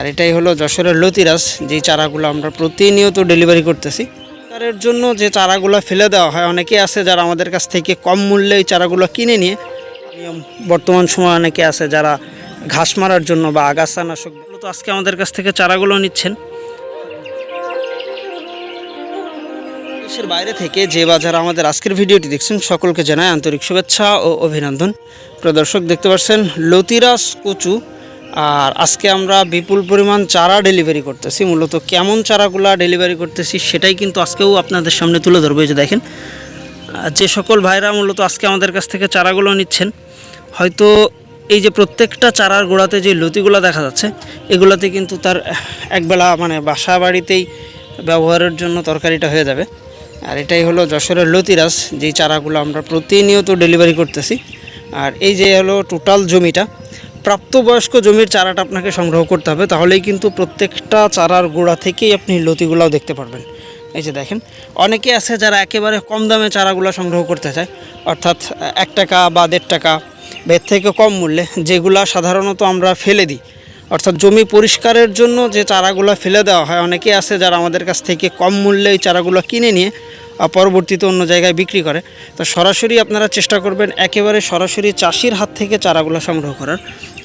আর এটাই হলো যশোরের লতিরাজ যেই চারাগুলো আমরা প্রতিনিয়ত ডেলিভারি করতেছি। তারের জন্য যে চারাগুলো ফেলে দেওয়া হয় অনেকেই আছে যারা আমাদের কাছ থেকে কম মূল্যে এই চারাগুলো কিনে নিয়ে নিয়ম বর্তমান সময় অনেকে আছে যারা ঘাস মারার জন্য বা আগাছা নাশক তো আজকে আমাদের কাছ থেকে চারাগুলো নিচ্ছেন। দেশের বাইরে থেকে যে বা যারা আমাদের আজকের ভিডিওটি দেখছেন, সকলকে জানায় আন্তরিক শুভেচ্ছা ও অভিনন্দন। প্রদর্শক দেখতে পাচ্ছেন লতিরাস কচু আর আজকে আমরা বিপুল পরিমাণ চারা ডেলিভারি করতেছি। মূলত কেমন চারাগুলা ডেলিভারি করতেছি সেটাই কিন্তু আজকেও আপনাদের সামনে তুলে ধরবো যে দেখেন। যে সকল ভাইরা মূলত আজকে আমাদের কাছ থেকে চারাগুলো নিচ্ছেন, হয়তো এই যে প্রত্যেকটা চারার গোড়াতে যে লতিগুলো দেখা যাচ্ছে, এগুলোতে কিন্তু তার একবেলা মানে বাসা বাড়িতেই ব্যবহারের জন্য তরকারিটা হয়ে যাবে। আর এটাই হলো যশোরের লতিরাজ, যেই চারাগুলো আমরা প্রতিনিয়ত ডেলিভারি করতেছি। আর এই যে হলো টোটাল জমিটা প্রাপ্তবয়স্ক জমির চারাটা আপনাকে সংগ্রহ করতে হবে, তাহলেই কিন্তু প্রত্যেকটা চারার গোড়া থেকেই আপনি লতিগুলাও দেখতে পারবেন। এই যে দেখেন, অনেকে আছে যারা একেবারে কম দামে চারাগুলো সংগ্রহ করতে চায়, অর্থাৎ এক টাকা বা দেড় টাকা বা থেকে কম মূল্যে যেগুলা সাধারণত আমরা ফেলে দিই। অর্থাৎ জমি পরিষ্কারের জন্য যে চারাগুলো ফেলে দেওয়া হয়, অনেকে আছে যারা আমাদের কাছ থেকে কম মূল্যে এই চারাগুলো কিনে নিয়ে পরবর্তীতে অন্য জায়গায় বিক্রি করে। তো সরাসরি আপনারা চেষ্টা করবেন একেবারে সরাসরি চাষির হাত থেকে চারাগুলো সংগ্রহ করার।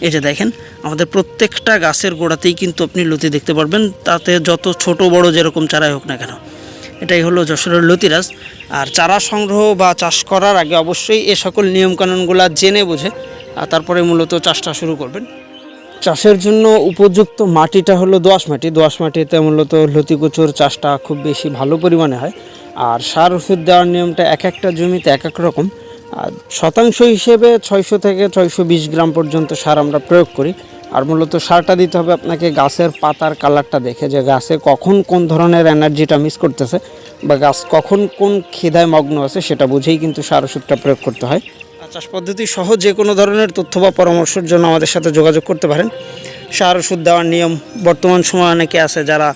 এই যে দেখেন, আমাদের প্রত্যেকটা গাছের গোড়াতেই কিন্তু আপনি লতি দেখতে পারবেন। তাতে যত ছোট বড় যেরকম চারাই হোক না কেন, এটাই হলো যশোরের লতিরাজ। আর চারা সংগ্রহ বা চাষ করার আগে অবশ্যই এ সকল নিয়মকানুনগুলো জেনে বুঝে, আর তারপরে মূলত চাষটা শুরু করবেন। চাষের জন্য উপযুক্ত মাটিটা হলো দোআঁশ মাটি। দোআঁশ মাটিতে মূলত লতিকুচুর চাষটা খুব বেশি ভালো পরিমাণে হয়। আর সার ওষুধ দেওয়ার নিয়মটা এক একটা জমিতে এক এক রকম। শতাংশ হিসেবে ছয়শো থেকে ছয়শো বিশ গ্রাম পর্যন্ত সার আমরা প্রয়োগ করি। আর মূলত সারটা দিতে হবে আপনাকে গাছের পাতার কালারটা দেখে যে গাছে কখন কোন ধরনের এনার্জিটা মিস করতেছে বা গাছ কখন কোন খিদায় মগ্ন আছে সেটা বুঝেই কিন্তু সার ওষুধটা প্রয়োগ করতে হয়। চাষ পদ্ধতি সহ যে কোনো ধরনের তথ্য বা পরামর্শের জন্য আমাদের সাথে যোগাযোগ করতে পারেন। সার ওষুধ দেওয়ার নিয়ম বর্তমান সময় অনেকে আছে যারা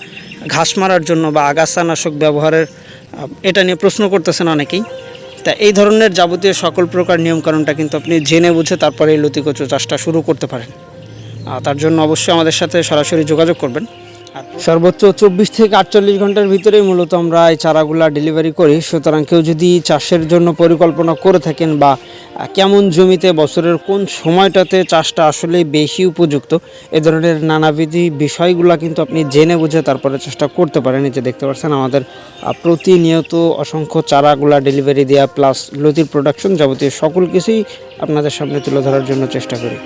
ঘাস মারার জন্য বা আগাছানাশক ব্যবহারের এটা নিয়ে প্রশ্ন করতেছেন অনেকেই। তা এই ধরনের যাবতীয় সকল প্রকার নিয়মকানুনটা কিন্তু আপনি জেনে বুঝে তারপরে এই লতিকচু চাষটা শুরু করতে পারেন। তার জন্য অবশ্যই আমাদের সাথে সরাসরি যোগাযোগ করবেন। সর্বোচ্চ চব্বিশ থেকে আটচল্লিশ ঘণ্টার ভিতরেই মূলত আমরা এই চারাগুলা ডেলিভারি করি। সুতরাং কেউ যদি চাষের জন্য পরিকল্পনা করে থাকেন বা কেমন জমিতে বছরের কোন সময়টাতে চাষটা আসলে বেশি উপযুক্ত, এ ধরনের নানাবিধি বিষয়গুলো কিন্তু আপনি জেনে বুঝে তারপরে চেষ্টা করতে পারেন। যে দেখতে পাচ্ছেন আমাদের প্রতিনিয়ত অসংখ্য চারাগুলা ডেলিভারি দেওয়া প্লাস লতির প্রোডাকশন যাবতীয় সকল কিছুই আপনাদের সামনে তুলে ধরার জন্য চেষ্টা করি।